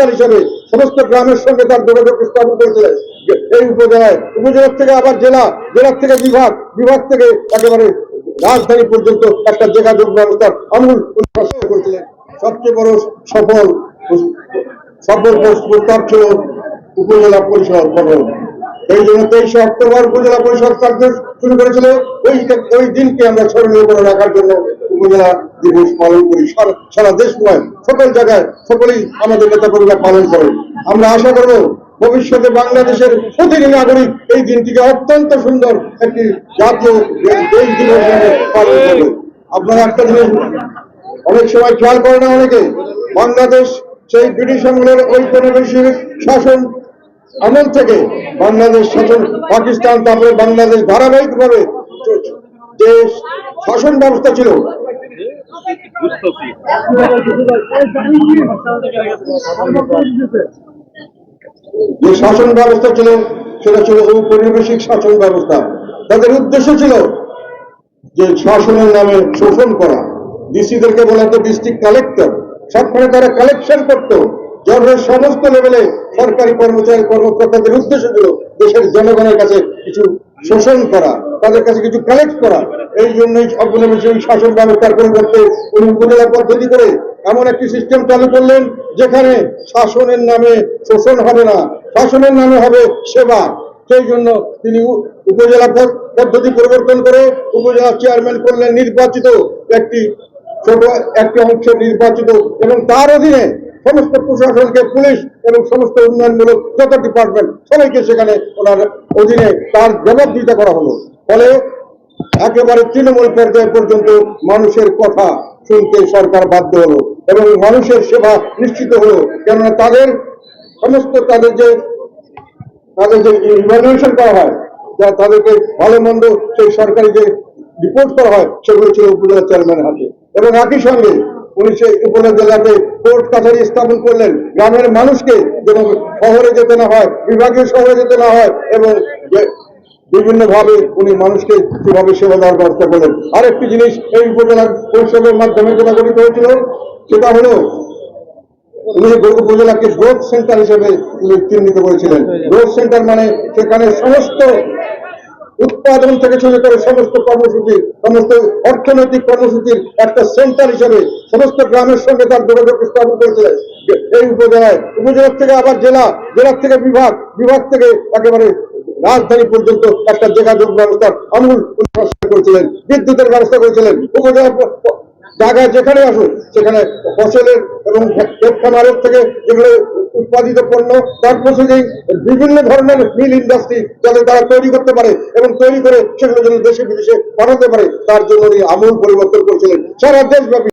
Centre হিসেবে সমস্ত গ্রামের সঙ্গে তার যোগাযোগ স্থাপন করেছিলেন এই উপজেলায়, উপজেলার থেকে আবার জেলা, জেলার থেকে বিভাগ বিভাগ থেকে একেবারে রাজধানী পর্যন্ত একটা যোগাযোগ ব্যবস্থার আমূল করেছিলেন। সবচেয়ে বড় সফল সফল প্রস্তাব ছিল উপজেলা পরিষদ গঠন। এই জন্য তেইশে অক্টোবর উপজেলা পরিষদ কার্য শুরু করেছিল, ওই ওই দিনকে আমরা স্মরণীয় করে রাখার জন্য উপজেলা দিবস পালন করি। সারা- সারা দেশময় সকল জায়গায় সকলেই আমাদের নেতা কর্মীরা পালন করে আমরা আশা করব ভবিষ্যতে বাংলাদেশের প্রতিটি নাগরিক এই দিনটিকে অত্যন্ত সুন্দর একটি জাতীয় দেশ পালন করবে। আপনারা একটা জিনিস অনেক সময় খেয়াল করে না অনেকে, বাংলাদেশ সেই ব্রিটিশ আমলের ঔপনিবেশিক শাসন আমল থেকে বাংলাদেশ শাসন, পাকিস্তান, তারপরে বাংলাদেশ ধারাবাহিকভাবে যে শাসন ব্যবস্থা ছিল। যে শাসন ব্যবস্থা ছিল, সেটা ছিল ঔপনিবেশিক শাসন ব্যবস্থা। তাদের উদ্দেশ্য ছিল যে শাসনের নামে শোষণ করা। ডিসিদেরকে বলা হতো ডিস্ট্রিক্ট কালেক্টর সবখানে তারা কালেকশন করতো। জনের সমস্ত লেভেলে সরকারি কর্মচারী কর্মকর্তাদের উদ্দেশ্য ছিল দেশের জনগণের কাছে কিছু শোষণ করা, তাদের কাছে কিছু কালেক্ট করা। এই জন্যই অবনবেশী শাসন ব্যবস্থার পরিবর্তে উনি উপজেলা পদ্ধতি করে এমন একটি সিস্টেম চালু করলেন, যেখানে শাসনের নামে শোষণ হবে না, শাসনের নামে হবে সেবা। সেই জন্য তিনি উপজেলা পদ্ধতি পরিবর্তন করে উপজেলা চেয়ারম্যান করলেন নির্বাচিত একটি ছোট একটি অংশ নির্বাচিত এবং তার অধীনে সমস্ত প্রশাসনকে, পুলিশ এবং সমস্ত উন্নয়নমূলক যত ডিপার্টমেন্ট সবাইকে সেখানে ওনার অধীনে তার জবাবদিহিতা করা হলো। ফলে একেবারে তৃণমূল পর্যায় পর্যন্ত মানুষের কথা শুনতে সরকার বাধ্য হলো এবং মানুষের সেবা নিশ্চিত হলো। কেননা তাদের সমস্ত তাদের যে তাদের যে ইভ্যালুয়েশন করা হয়, যা তাদেরকে ভালো মন্দ সেই সরকারি যে রিপোর্ট করা হয়, সেগুলো ছিল উপজেলা চেয়ারম্যানের হাতে। এবং একই সঙ্গে উনি সেই উপজেলাতে কোর্ট কাছারি স্থাপন করলেন। গ্রামের মানুষকে যেন শহরে যেতে না হয়, বিভাগীয় শহরে যেতে না হয়, এবং যে বিভিন্ন ভাবে উনি মানুষকে কীভাবে সেবা দেওয়ার ব্যবস্থা করলেন। আরেকটি জিনিস এই উপজেলার পরিষদের মাধ্যমে যেটা গঠিত হয়েছিল, সেটা হলো উনি উপজেলাকে গ্রোথ সেন্টার হিসেবে চিহ্নিত করেছিলেন। গ্রোথ সেন্টার মানে সেখানে সমস্ত উৎপাদন থেকে শুরু করে সমস্ত কর্মসূচি, সমস্ত অর্থনৈতিক কর্মসূচির একটা সেন্টার হিসেবে সমস্ত গ্রামের সঙ্গে তার যোগাযোগ স্থাপন করেছে। এই উপজেলায়, উপজেলার থেকে আবার জেলা, জেলার থেকে বিভাগ বিভাগ থেকে একেবারে রাজধানী পর্যন্ত একটা যোগাযোগ ব্যবস্থার আমূল করেছিলেন, বিদ্যুতের ব্যবস্থা করেছিলেন। উপজেলা জায়গায় যেখানে আসুক সেখানে ফসলের এবং খামারের থেকে যেগুলো উৎপাদিত পণ্য, তার প্রসেসিং বিভিন্ন ধরনের মিল ইন্ডাস্ট্রি যাতে তারা তৈরি করতে পারে এবং তৈরি করে সেগুলো যেন দেশে বিদেশে পাঠাতে পারে, তার জন্য উনি আমূল পরিবর্তন করেছিলেন। সারা দেশব্যাপী